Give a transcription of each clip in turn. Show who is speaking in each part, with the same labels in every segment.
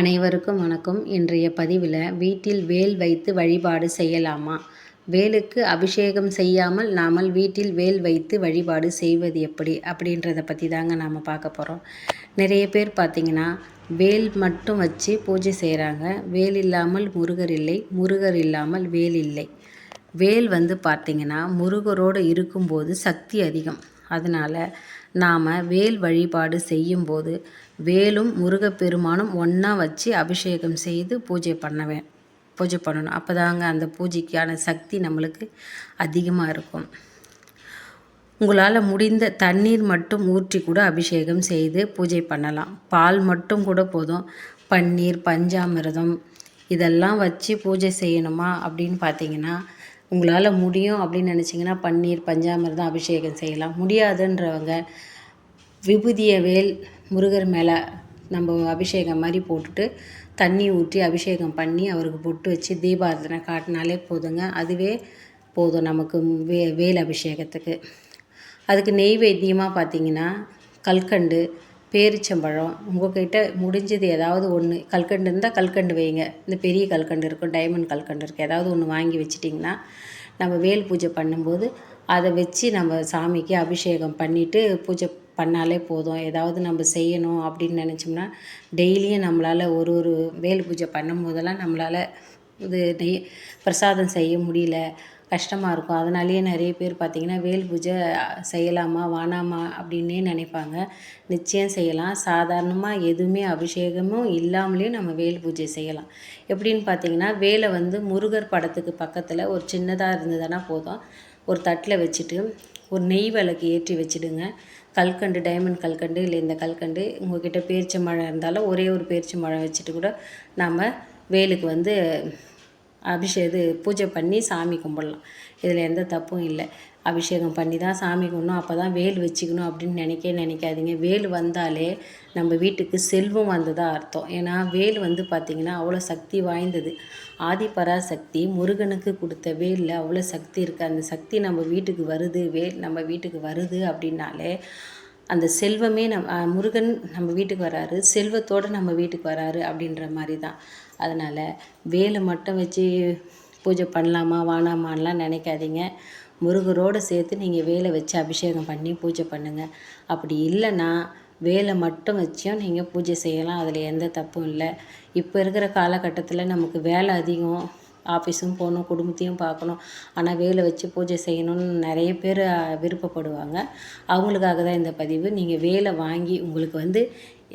Speaker 1: அனைவருக்கும் வணக்கம். இன்றைய பதிவில் வீட்டில் வேல் வைத்து வழிபாடு செய்யலாமா? வேலுக்கு அபிஷேகம் செய்யாமல் நாமல் வீட்டில் வேல் வைத்து வழிபாடு செய்வது எப்படி? அப்படின்றத பற்றி தாங்க நாம் பார்க்க போகிறோம் நிறைய பேர் பார்த்திங்கன்னா வேல் மட்டும் வச்சு பூஜை செய்கிறாங்க வேல் இல்லாமல் முருகர் இல்லை முருகர் இல்லாமல் வேல் இல்லை. வேல் வந்து பார்த்திங்கன்னா முருகரோடு இருக்கும்போது சக்தி அதிகம். அதனால் நாம் வேல் வழிபாடு செய்யும்போது வேலும் முருகப்பெருமானும் ஒன்றா வச்சு அபிஷேகம் செய்து பூஜை பண்ணவேன் பூஜை பண்ணணும். அப்போ தாங்க அந்த பூஜைக்கான சக்தி நம்மளுக்கு அதிகமாக இருக்கும். உங்களால் முடிந்த தண்ணீர் மட்டும் ஊற்றி கூட அபிஷேகம் செய்து பூஜை பண்ணலாம். பால் மட்டும் கூட போதும். பன்னீர் பஞ்சாமிரதம் இதெல்லாம் வச்சு பூஜை செய்யணுமா அப்படின்னு பார்த்தீங்கன்னா உங்களால் முடியும் அப்படின்னு நினச்சிங்கன்னா பன்னீர் பஞ்சாமிர்தம் அபிஷேகம் செய்யலாம். முடியாதுன்றவங்க விபூதிய வேல் முருகர் மேலே நம்ம அபிஷேகம் மாதிரி போட்டுட்டு தண்ணி ஊற்றி அபிஷேகம் பண்ணி அவருக்கு பொட்டு வச்சு தீபாரதனை காட்டினாலே போதுங்க. அதுவே போதும் நமக்கு வே வேல் அபிஷேகத்துக்கு. அதுக்கு நெய்வேத்தியமாக பார்த்தீங்கன்னா கல்கண்டு பேரிச்சம்பழம் உங்கள்கிட்ட முடிஞ்சது ஏதாவது ஒன்று கல்கண்டு இருந்தால் கல்கண்டு வைங்க. இந்த பெரிய கல்கண்டு இருக்கும் டைமண்ட் கல்கண்டு இருக்குது ஏதாவது ஒன்று வாங்கி வச்சிட்டிங்கன்னா நம்ம வேல் பூஜை பண்ணும்போது அதை வச்சு நம்ம சாமிக்கு அபிஷேகம் பண்ணிவிட்டு பூஜை பண்ணாலே போதும். ஏதாவது நம்ம செய்யணும் அப்படின்னு நினச்சோம்னா டெய்லியும் நம்மளால் ஒரு ஒரு வேல் பூஜை பண்ணும்போதெல்லாம் நம்மளால் இது நெய் பிரசாதம் செய்ய முடியல. கஷ்டமாக இருக்கும். அதனாலேயே நிறைய பேர் பார்த்திங்கன்னா வேல் பூஜை செய்யலாமா வேணாமா அப்படின்னே நினைப்பாங்க. நிச்சயம் செய்யலாம். சாதாரணமாக எதுவுமே அபிஷேகமும் இல்லாமலேயும் நம்ம வேல் பூஜை செய்யலாம். எப்படின்னு பார்த்தீங்கன்னா வேலை வந்து முருகர் படத்துக்கு பக்கத்தில் ஒரு சின்னதாக இருந்ததுன்னா போதும். ஒரு தட்டில் வச்சுட்டு ஒரு நெய் விளக்கு ஏற்றி வச்சுடுங்க. கல்கண்டு டைமண்ட் கல்கண்டு இல்லை இந்த கல்கண்டு உங்கள்கிட்ட மழை இருந்தாலும் ஒரே ஒரு பேரிச்சம்பழம் வச்சுட்டு கூட நாம் வேலுக்கு வந்து அபிஷேக பூஜை பண்ணி சாமி கும்பிட்லாம். இதில் எந்த தப்பும் இல்லை. அபிஷேகம் பண்ணி தான் சாமி கும்பிடணும். அப்போ தான் வேல் வச்சுக்கணும் அப்படின்னு நினைக்க நினைக்காதீங்க. வேல் வந்தாலே நம்ம வீட்டுக்கு செல்வம் வந்ததாக அர்த்தம். ஏன்னா வேல் வந்து பார்த்திங்கன்னா அவ்வளோ சக்தி வாய்ந்தது. ஆதிபராசக்தி முருகனுக்கு கொடுத்த வேலில் அவ்வளோ சக்தி இருக்குது அந்த சக்தி நம்ம வீட்டுக்கு வருது. வேல் நம்ம வீட்டுக்கு வருது அப்படின்னாலே அந்த செல்வமே நம் முருகன் நம்ம வீட்டுக்கு வராரு செல்வத்தோடு நம்ம வீட்டுக்கு வராரு அப்படின்ற மாதிரி தான் அதனால் வேலை மட்டும் வச்சு பூஜை பண்ணலாமா வானாமான்லாம் நினைக்காதீங்க. முருகரோடு சேர்த்து நீங்கள் வேலை வச்சு அபிஷேகம் பண்ணி பூஜை பண்ணுங்கள் அப்படி இல்லைன்னா வேலை மட்டும் வச்சும் நீங்கள் பூஜை செய்யலாம். அதில் எந்த தப்பும் இல்லை. இப்போ இருக்கிற காலகட்டத்தில் நமக்கு வேலை அதிகம். ஆஃபீஸும் போகணும் குடும்பத்தையும் பார்க்கணும். ஆனால் வேலை வச்சு பூஜை செய்யணும்னு நிறைய பேர் விருப்பப்படுவாங்க. அவங்களுக்காக தான் இந்த பதிவு. நீங்கள் வேலை வாங்கி உங்களுக்கு வந்து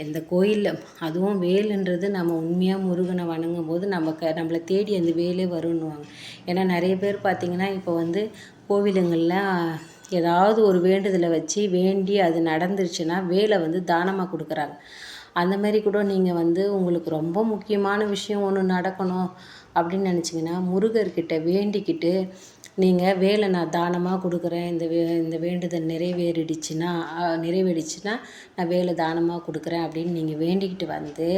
Speaker 1: எந்த கோயிலில் அதுவும் வேலுன்றது நம்ம உண்மையாக முருகனை வணங்கும் போது நமக்கு நம்மளை தேடி அந்த வேலே வரும்னுவாங்க. ஏன்னா நிறைய பேர் பார்த்திங்கன்னா இப்போ வந்து கோவிலுங்களில் ஏதாவது ஒரு வேண்டுதலை வச்சு வேண்டி அது நடந்துருச்சுன்னா வேலை வந்து தானமாக கொடுக்குறாங்க. அந்த மாதிரி கூட நீங்கள் வந்து உங்களுக்கு ரொம்ப முக்கியமான விஷயம் ஒன்று நடக்கணும் அப்படின்னு நினச்சிங்கன்னா முருகர்கிட்ட வேண்டிக்கிட்டு நீங்கள் வேலை நான் தானமாக கொடுக்குறேன் இந்த வே இந்த வேண்டுதல் நிறைவேறிடுச்சுன்னா நிறைவேறிடுச்சுன்னா நான் வேலை தானமாக கொடுக்குறேன் அப்படின்னு நீங்கள் வேண்டிக்கிட்டு வந்து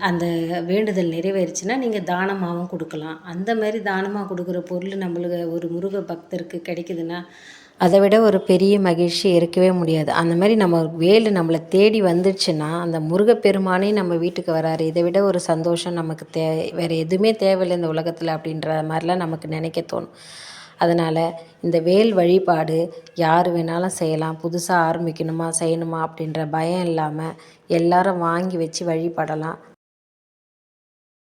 Speaker 1: அந்த வேண்டுதல் நிறைவேறுச்சுன்னா நீங்கள் தானமாகவும் கொடுக்கலாம். அந்த மாதிரி தானமாக கொடுக்குற பொருள் நம்மளுக்கு ஒரு முருக பக்தருக்கு கிடைக்குதுன்னா அதை விட ஒரு பெரிய மகிழ்ச்சி இருக்கவே முடியாது. அந்த மாதிரி நம்ம வேலு நம்மளை தேடி வந்துடுச்சுன்னா அந்த முருகப்பெருமானே நம்ம வீட்டுக்கு வராரு. இதை விட ஒரு சந்தோஷம் நமக்கு தே வேறு எதுவுமே தேவையில்லை இந்த உலகத்தில் அப்படின்ற மாதிரிலாம் நமக்கு நினைக்க தோணும். அதனால் இந்த வேல் வழிபாடு யார் வேணாலும் செய்யலாம். புதுசாக ஆரம்பிக்கணுமா செய்யணுமா அப்படின்ற பயம் இல்லாமல் எல்லாரும் வாங்கி வச்சு வழிபடலாம்.